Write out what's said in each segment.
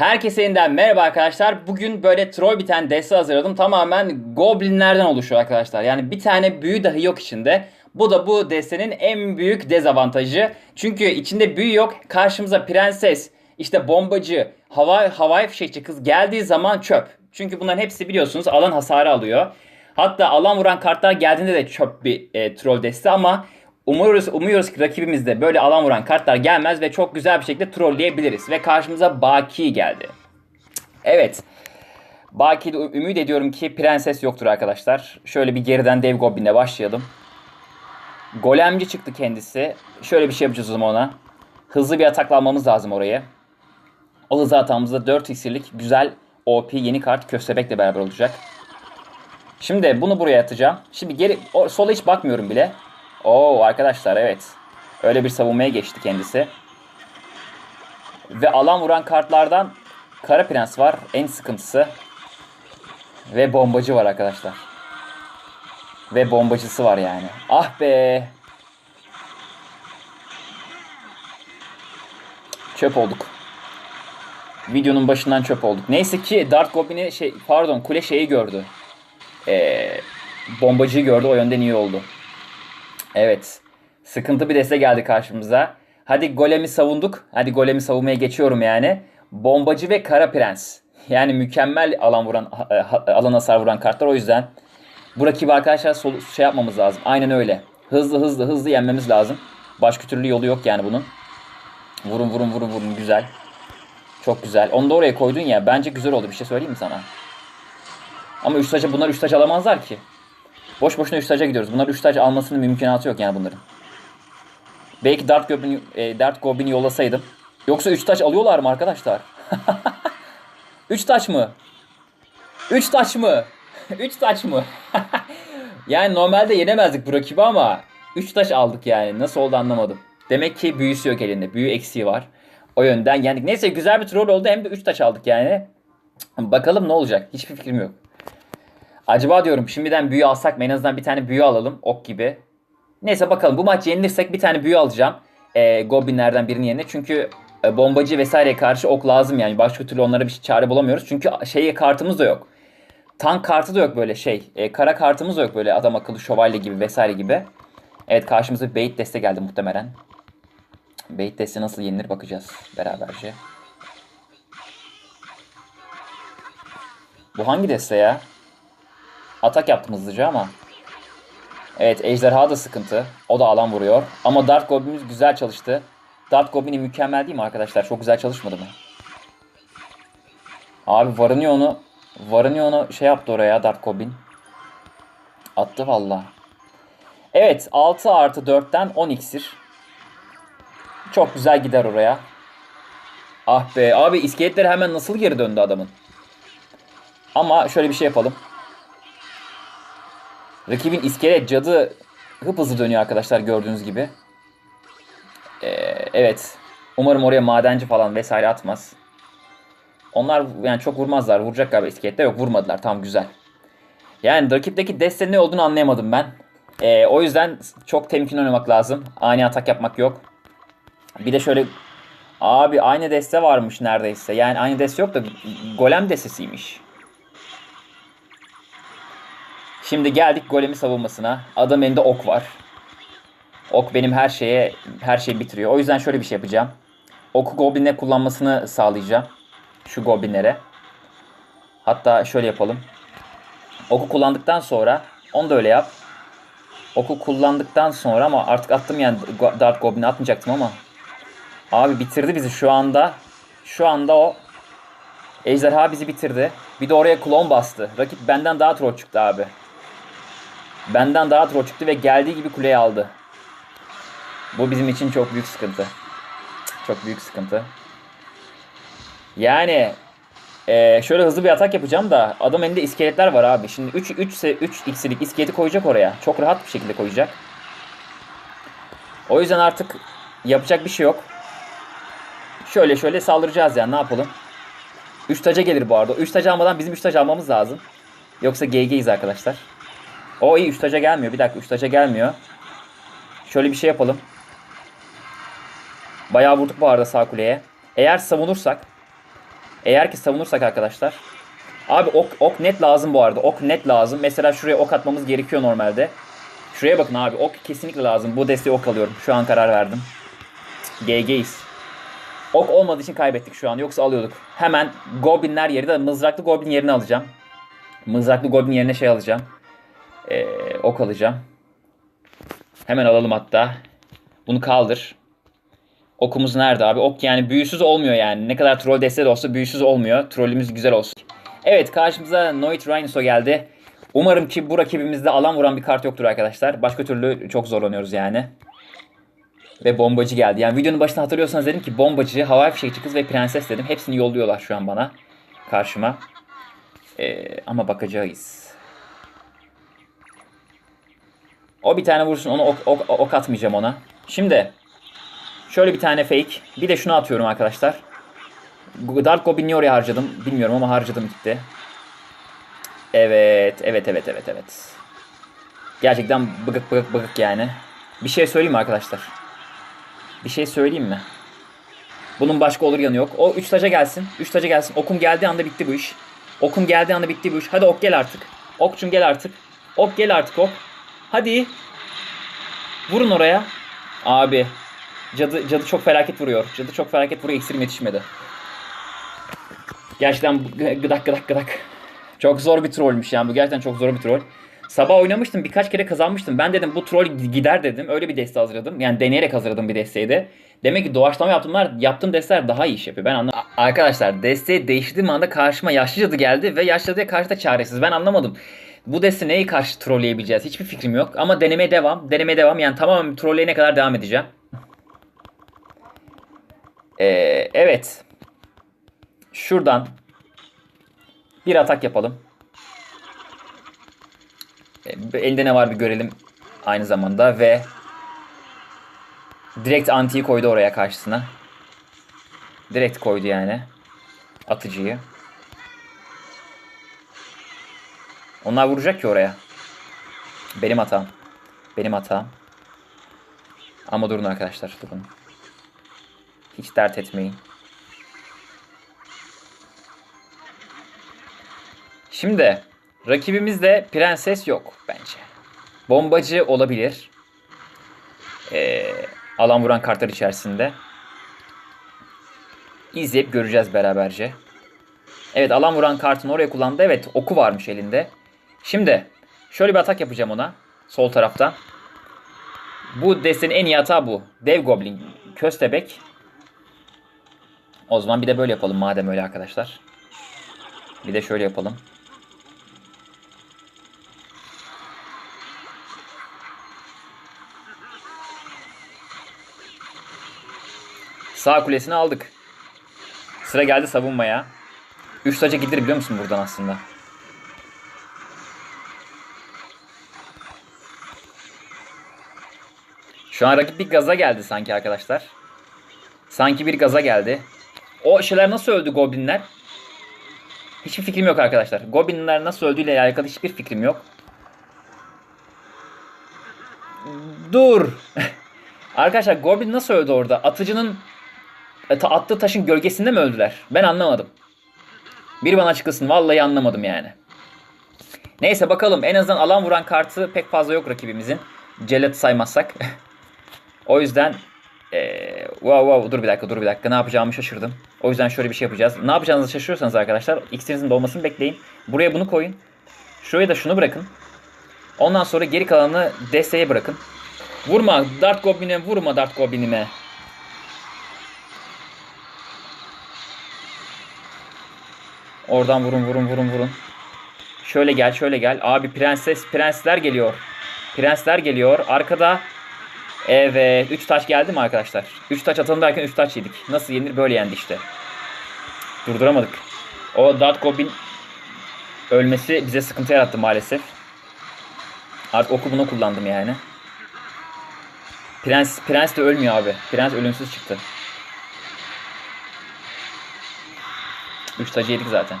Herkese yeniden merhaba arkadaşlar. Bugün böyle troll bir tane deste hazırladım. Tamamen goblinlerden oluşuyor arkadaşlar. Yani bir tane büyü dahi yok içinde. Bu da bu destenin en büyük dezavantajı. Çünkü içinde büyü yok. Karşımıza prenses, işte bombacı, havai, havai fişekçi kız geldiği zaman çöp. Çünkü bunların hepsi biliyorsunuz alan hasarı alıyor. Hatta alan vuran kartlar geldiğinde de çöp bir e, troll deste ama umuyoruz, umuyoruz ki rakibimizde böyle alan vuran kartlar gelmez ve çok güzel bir şekilde trolleyebiliriz. Ve karşımıza Baki geldi. Evet. Baki'de ümit ediyorum ki prenses yoktur arkadaşlar. Şöyle bir geriden dev goblinle başlayalım. Golemci çıktı kendisi. Şöyle bir şey yapacağız o zaman ona. Hızlı bir atakla almamız lazım oraya. O hızlı atağımızda 4 iksirlik güzel OP yeni kart köstebekle beraber olacak. Şimdi bunu buraya atacağım. Şimdi geri o, sola hiç bakmıyorum bile. Oo arkadaşlar evet. Öyle bir savunmaya geçti kendisi. Ve alan vuran kartlardan Kara Prens var. En sıkıntısı. Ve bombacı var arkadaşlar. Ve bombacısı var yani. Ah be. Çöp olduk. Videonun başından çöp olduk. Neyse ki Dart Goblin'i şey pardon kule şeyi gördü. Ee, bombacıyı gördü o yönden iyi oldu. Evet. Sıkıntı bir deste geldi karşımıza. Hadi golemi savunduk. Hadi golemi savunmaya geçiyorum yani. Bombacı ve Kara Prens. Yani mükemmel alan vuran alan hasar vuran kartlar o yüzden bu rakibi arkadaşlar sol, şey yapmamız lazım. Aynen öyle. Hızlı hızlı hızlı yenmemiz lazım. Başka türlü yolu yok yani bunun. Vurun vurun vurun vurun güzel. Çok güzel. Onu da oraya koydun ya. Bence güzel oldu. Bir şey söyleyeyim mi sana? Ama 3 taca bunlar 3 taç alamazlar ki. Boş boşuna 3 taca gidiyoruz. Bunlar 3 taç almasının mümkünatı yok yani bunların. Belki Dart Goblin, e, Dart Goblin'i yollasaydım. Yoksa 3 taç alıyorlar mı arkadaşlar? 3 taç mı? 3 taç mı? 3 taç mı? yani normalde yenemezdik bu rakibi ama 3 taş aldık yani. Nasıl oldu anlamadım. Demek ki büyüsü yok elinde. Büyü eksiği var. O yönden yendik. Neyse güzel bir troll oldu. Hem de 3 taş aldık yani. Bakalım ne olacak. Hiçbir fikrim yok. Acaba diyorum şimdiden büyü alsak mı? En azından bir tane büyü alalım. Ok gibi. Neyse bakalım. Bu maç yenilirsek bir tane büyü alacağım. E, Goblinlerden birinin yerine. Çünkü e, bombacı vesaireye karşı ok lazım yani. Başka türlü onlara bir çare bulamıyoruz. Çünkü şey kartımız da yok. Tank kartı da yok böyle şey. E, kara kartımız da yok böyle adam akıllı şövalye gibi vesaire gibi. Evet karşımıza bir bait deste geldi muhtemelen. Bait deste nasıl yenilir bakacağız beraberce. Bu hangi deste ya? Atak yaptım hızlıca ama. Evet ejderha da sıkıntı. O da alan vuruyor. Ama Dart Goblin'imiz güzel çalıştı. Dart Goblin'i mükemmel değil mi arkadaşlar? Çok güzel çalışmadı mı? Abi varınıyor onu. Varınıyor onu şey yaptı oraya Dart Goblin. Attı valla. Evet 6 artı 4'ten 10 iksir. Çok güzel gider oraya. Ah be abi iskeletler hemen nasıl geri döndü adamın. Ama şöyle bir şey yapalım. Rakibin iskelet cadı hızlı dönüyor arkadaşlar gördüğünüz gibi. Ee, evet. Umarım oraya madenci falan vesaire atmaz. Onlar yani çok vurmazlar. Vuracak galiba iskeletler. Yok vurmadılar. Tamam güzel. Yani rakipteki deste ne olduğunu anlayamadım ben. Ee, o yüzden çok temkinli oynamak lazım. Ani atak yapmak yok. Bir de şöyle abi aynı deste varmış neredeyse. Yani aynı deste yok da golem destesiymiş. Şimdi geldik golemi savunmasına. Adam elinde ok var. Ok benim her şeye her şeyi bitiriyor. O yüzden şöyle bir şey yapacağım. Oku goblinle kullanmasını sağlayacağım. Şu goblinlere. Hatta şöyle yapalım. Oku kullandıktan sonra onu da öyle yap. Oku kullandıktan sonra ama artık attım yani Dart Goblin'i atmayacaktım ama. Abi bitirdi bizi şu anda. Şu anda o Ejderha bizi bitirdi. Bir de oraya klon bastı. Rakip benden daha troll çıktı abi. Benden daha troll çıktı ve geldiği gibi kuleyi aldı. Bu bizim için çok büyük sıkıntı. Çok büyük sıkıntı. Yani ee, şöyle hızlı bir atak yapacağım da adam elinde iskeletler var abi. Şimdi 3 3 3 x'lik iskeleti koyacak oraya. Çok rahat bir şekilde koyacak. O yüzden artık yapacak bir şey yok. Şöyle şöyle saldıracağız yani ne yapalım. 3 taca gelir bu arada. 3 taca almadan bizim 3 taca almamız lazım. Yoksa GG'yiz arkadaşlar. O iyi 3 taca gelmiyor. Bir dakika 3 taca gelmiyor. Şöyle bir şey yapalım. Bayağı vurduk bu arada sağ kuleye. Eğer savunursak Eğer ki savunursak arkadaşlar. Abi ok, ok net lazım bu arada. Ok net lazım. Mesela şuraya ok atmamız gerekiyor normalde. Şuraya bakın abi. Ok kesinlikle lazım. Bu desteği ok alıyorum. Şu an karar verdim. GG'yiz. Ok olmadığı için kaybettik şu an. Yoksa alıyorduk. Hemen Goblinler yerine mızraklı Goblin yerine alacağım. Mızraklı Goblin yerine şey alacağım. Ee, ok alacağım. Hemen alalım hatta. Bunu kaldır. Okumuz nerede abi? Ok yani büyüsüz olmuyor yani. Ne kadar troll desteği de olsa büyüsüz olmuyor. Trollümüz güzel olsun. Evet karşımıza Noit Rhinoso geldi. Umarım ki bu rakibimizde alan vuran bir kart yoktur arkadaşlar. Başka türlü çok zorlanıyoruz yani. Ve bombacı geldi. Yani videonun başında hatırlıyorsanız dedim ki bombacı, havai fişekçi kız ve prenses dedim. Hepsini yolluyorlar şu an bana. Karşıma. Ee, ama bakacağız. O bir tane vursun onu ok, ok, ok atmayacağım ona. Şimdi şöyle bir tane fake. Bir de şunu atıyorum arkadaşlar. Dark Goblin'i oraya harcadım. Bilmiyorum ama harcadım gitti. Evet, evet, evet, evet, evet. Gerçekten bıgık bıgık bıgık yani. Bir şey söyleyeyim mi arkadaşlar? Bir şey söyleyeyim mi? Bunun başka olur yanı yok. O 3 taca gelsin. 3 taca gelsin. Okum geldiği anda bitti bu iş. Okum geldiği anda bitti bu iş. Hadi ok gel artık. Okçum gel artık. Ok gel artık ok. Hadi. Vurun oraya. Abi. Cadı, cadı çok felaket vuruyor. Cadı çok felaket vuruyor. İksirim yetişmedi. Gerçekten gıdak gıdak gıdak. Çok zor bir trollmüş yani. Bu gerçekten çok zor bir troll. Sabah oynamıştım. Birkaç kere kazanmıştım. Ben dedim bu troll gider dedim. Öyle bir deste hazırladım. Yani deneyerek hazırladım bir desteği Demek ki doğaçlama yaptımlar, yaptığım desteler daha iyi iş yapıyor. Ben anlamadım. Arkadaşlar desteği değiştirdiğim anda karşıma yaşlı cadı geldi ve yaşlı cadıya karşı da çaresiz. Ben anlamadım. Bu deste neyi karşı trolleyebileceğiz? Hiçbir fikrim yok. Ama denemeye devam. Denemeye devam. Yani tamamen trolleyene kadar devam edeceğim. Ee, evet. Şuradan bir atak yapalım. Ee, elde ne var bir görelim aynı zamanda ve direkt antiyi koydu oraya karşısına. Direkt koydu yani atıcıyı. Onlar vuracak ki oraya. Benim hatam. Benim hatam. Ama durun arkadaşlar durun. Hiç dert etmeyin. Şimdi rakibimizde prenses yok bence. Bombacı olabilir. Ee, alan vuran kartlar içerisinde. İzleyip göreceğiz beraberce. Evet alan vuran kartını oraya kullandı. Evet oku varmış elinde. Şimdi şöyle bir atak yapacağım ona. Sol taraftan. Bu destenin en iyi hata bu. Dev Goblin. Köstebek. O zaman bir de böyle yapalım madem öyle arkadaşlar. Bir de şöyle yapalım. Sağ kulesini aldık. Sıra geldi savunmaya. 3 taca gider biliyor musun buradan aslında? Şu an rakip bir gaza geldi sanki arkadaşlar. Sanki bir gaza geldi. O şeyler nasıl öldü goblinler? Hiçbir fikrim yok arkadaşlar. Goblinler nasıl öldüğüyle alakalı hiçbir fikrim yok. Dur. arkadaşlar Goblin nasıl öldü orada? Atıcının e, attığı taşın gölgesinde mi öldüler? Ben anlamadım. Bir bana açıklasın. Vallahi anlamadım yani. Neyse bakalım. En azından alan vuran kartı pek fazla yok rakibimizin. Celat saymazsak. o yüzden ee, wow wow dur bir dakika dur bir dakika ne yapacağımı şaşırdım. O yüzden şöyle bir şey yapacağız. Ne yapacağınızı şaşırıyorsanız arkadaşlar iksirinizin dolmasını bekleyin. Buraya bunu koyun. Şuraya da şunu bırakın. Ondan sonra geri kalanını desteğe bırakın. Vurma Dart Goblin'e vurma Dart Goblin'ime. Oradan vurun vurun vurun vurun. Şöyle gel şöyle gel. Abi prenses prensler geliyor. Prensler geliyor. Arkada Evet. 3 taş geldi mi arkadaşlar? 3 taş atalım derken 3 taş yedik. Nasıl yenir? Böyle yendi işte. Durduramadık. O Dart Goblin ölmesi bize sıkıntı yarattı maalesef. Artık oku bunu kullandım yani. Prens, prens de ölmüyor abi. Prens ölümsüz çıktı. 3 tacı yedik zaten.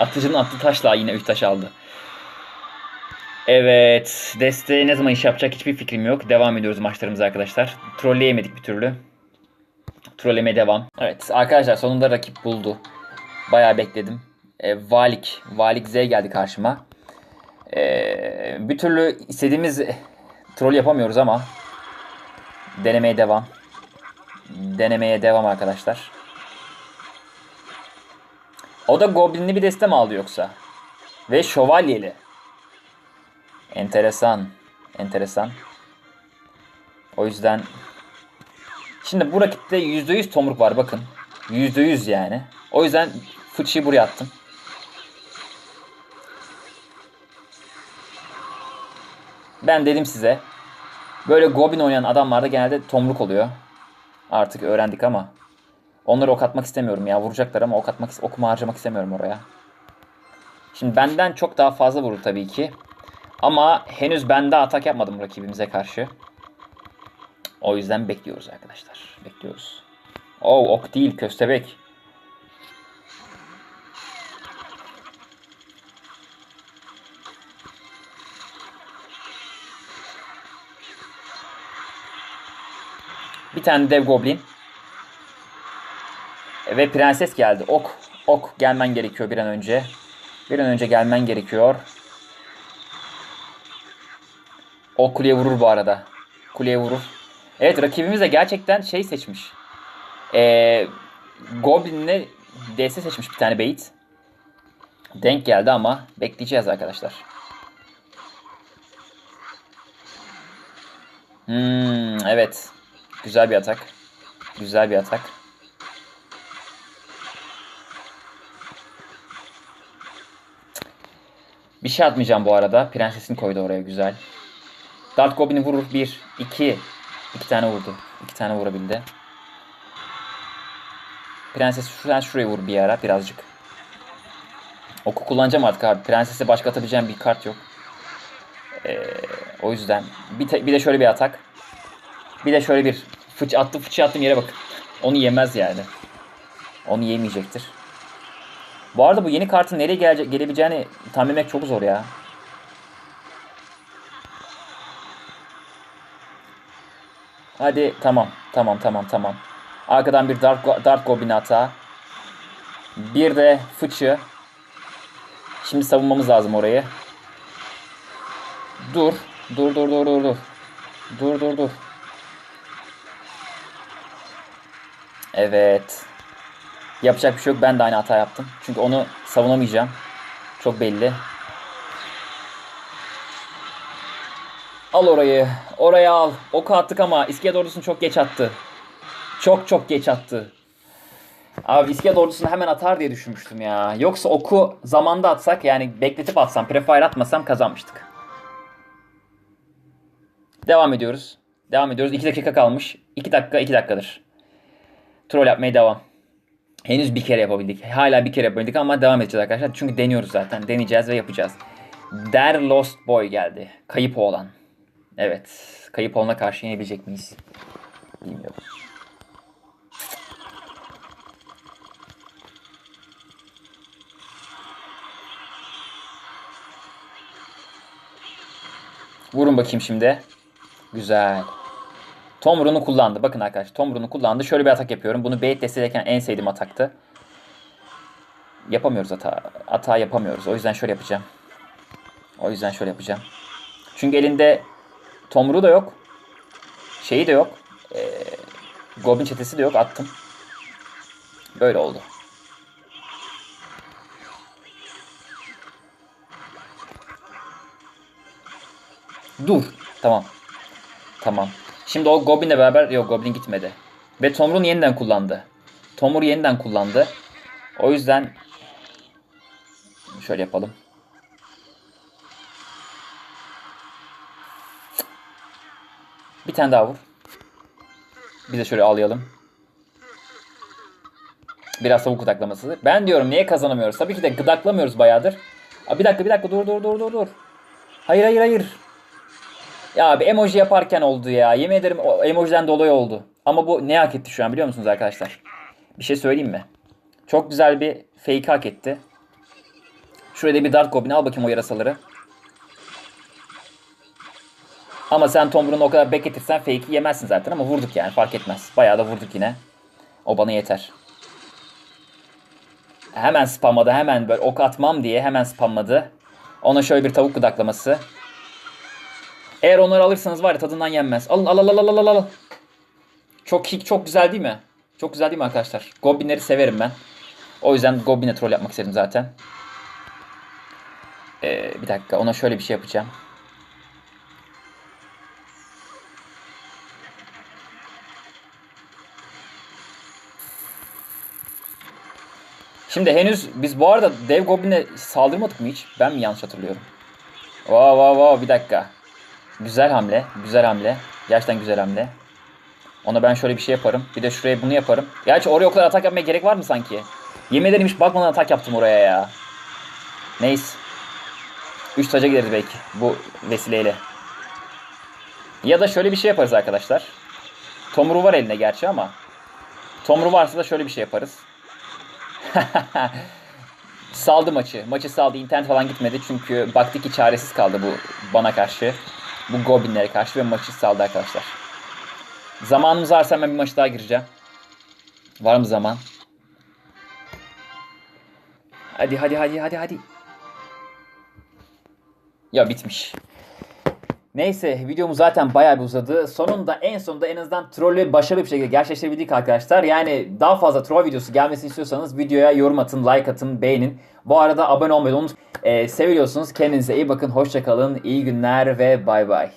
Atıcının attığı taşla yine 3 taş aldı. Evet. Deste ne zaman iş yapacak hiçbir fikrim yok. Devam ediyoruz maçlarımıza arkadaşlar. Trolleyemedik bir türlü. Trolleme devam. Evet arkadaşlar sonunda rakip buldu. Bayağı bekledim. E, Valik. Valik Z geldi karşıma. E, bir türlü istediğimiz troll yapamıyoruz ama denemeye devam. Denemeye devam arkadaşlar. O da Goblin'li bir deste mi aldı yoksa? Ve şövalyeli. Enteresan. Enteresan. O yüzden Şimdi bu rakipte %100 tomruk var bakın. %100 yani. O yüzden fıçıyı buraya attım. Ben dedim size. Böyle Goblin oynayan adamlarda genelde tomruk oluyor. Artık öğrendik ama. Onları ok atmak istemiyorum ya. Vuracaklar ama ok atmak, okumu harcamak istemiyorum oraya. Şimdi benden çok daha fazla vurur tabii ki. Ama henüz ben de atak yapmadım rakibimize karşı. O yüzden bekliyoruz arkadaşlar. Bekliyoruz. Oh ok değil köstebek. Bir tane dev goblin. Ve prenses geldi. Ok. Ok gelmen gerekiyor bir an önce. Bir an önce gelmen gerekiyor. Ok kuleye vurur bu arada. Kuleye vurur. Evet rakibimiz de gerçekten şey seçmiş. Ee, Goblin'le DS seçmiş bir tane bait. Denk geldi ama bekleyeceğiz arkadaşlar. Hmm, evet. Güzel bir atak. Güzel bir atak. Bir şey atmayacağım bu arada. Prensesini koydu oraya güzel. Dart Goblin'i vurur. Bir, iki. İki tane vurdu. İki tane vurabildi. Prenses şuradan şuraya vur bir ara birazcık. Oku kullanacağım artık abi. Prensese başka atabileceğim bir kart yok. Ee, o yüzden. Bir, bir de şöyle bir atak. Bir de şöyle bir fıç attı fıçı attım yere bak. Onu yemez yani. Onu yemeyecektir. Bu arada bu yeni kartın nereye gelecek, gelebileceğini tahmin etmek çok zor ya. Hadi tamam. Tamam tamam tamam. Arkadan bir Dark, Dark Goblin hata. Bir de fıçı. Şimdi savunmamız lazım orayı. Dur. Dur dur dur dur dur. Dur dur dur. Evet. Yapacak bir şey yok. Ben de aynı hata yaptım. Çünkü onu savunamayacağım. Çok belli. Al orayı. Oraya al. Oku attık ama iskelet ordusunu çok geç attı. Çok çok geç attı. Abi iskelet ordusunu hemen atar diye düşünmüştüm ya. Yoksa oku zamanda atsak yani bekletip atsam, prefire atmasam kazanmıştık. Devam ediyoruz. Devam ediyoruz. 2 dakika kalmış. 2 dakika 2 dakikadır. Troll yapmaya devam. Henüz bir kere yapabildik. Hala bir kere yapabildik ama devam edeceğiz arkadaşlar. Çünkü deniyoruz zaten. Deneyeceğiz ve yapacağız. Der Lost Boy geldi. Kayıp oğlan. Evet. Kayıp oğlana karşı yenebilecek miyiz? Bilmiyorum. Vurun bakayım şimdi. Güzel. Tom Run'u kullandı. Bakın arkadaşlar Tom Run'u kullandı. Şöyle bir atak yapıyorum. Bunu bait destelerken en sevdiğim ataktı. Yapamıyoruz hata. Hata yapamıyoruz. O yüzden şöyle yapacağım. O yüzden şöyle yapacağım. Çünkü elinde Tomru da yok. Şeyi de yok. Ee, Goblin çetesi de yok. Attım. Böyle oldu. Dur. Tamam. Tamam. Şimdi o Goblin'le beraber yok Goblin gitmedi. Ve Tomrun yeniden kullandı. Tomur yeniden kullandı. O yüzden şöyle yapalım. Bir tane daha vur. Bir de şöyle alayalım. Biraz tavuk gıdaklaması. Ben diyorum niye kazanamıyoruz? Tabii ki de gıdaklamıyoruz bayağıdır. Aa, bir dakika bir dakika dur dur dur dur dur. Hayır hayır hayır. Ya abi emoji yaparken oldu ya. Yemin ederim o emojiden dolayı oldu. Ama bu ne hak etti şu an biliyor musunuz arkadaşlar? Bir şey söyleyeyim mi? Çok güzel bir fake hak etti. Şurada bir Dark Goblin al bakayım o yarasaları. Ama sen Tombrun'u o kadar bekletirsen fake'i yemezsin zaten ama vurduk yani fark etmez. Bayağı da vurduk yine. O bana yeter. Hemen spamladı. Hemen böyle ok atmam diye hemen spamladı. Ona şöyle bir tavuk gıdaklaması. Eğer onları alırsanız var ya tadından yenmez. Alın al al al al al al. Çok kick çok güzel değil mi? Çok güzel değil mi arkadaşlar? Goblinleri severim ben. O yüzden Goblin'e troll yapmak istedim zaten. Ee, bir dakika ona şöyle bir şey yapacağım. Şimdi henüz biz bu arada dev goblin'e saldırmadık mı hiç? Ben mi yanlış hatırlıyorum? Wow wow wow bir dakika. Güzel hamle. Güzel hamle. Gerçekten güzel hamle. Ona ben şöyle bir şey yaparım. Bir de şuraya bunu yaparım. Gerçi oraya o kadar atak yapmaya gerek var mı sanki? Yemin ederim hiç bakmadan atak yaptım oraya ya. Neyse. 3 taca gideriz belki bu vesileyle. Ya da şöyle bir şey yaparız arkadaşlar. Tomru var eline gerçi ama. Tomru varsa da şöyle bir şey yaparız. saldı maçı. Maçı saldı. İnternet falan gitmedi. Çünkü baktı ki çaresiz kaldı bu bana karşı. Bu Goblinlere karşı ve maçı saldı arkadaşlar. Zamanımız varsa hemen bir maç daha gireceğim. Var mı zaman? Hadi hadi hadi hadi hadi. Ya bitmiş. Neyse videomuz zaten bayağı bir uzadı. Sonunda en sonunda en azından trollü başarılı bir şekilde gerçekleştirebildik arkadaşlar. Yani daha fazla troll videosu gelmesini istiyorsanız videoya yorum atın, like atın, beğenin. Bu arada abone olmayı unutmayın. Ee, seviyorsunuz. Kendinize iyi bakın. Hoşçakalın. İyi günler ve bay bay.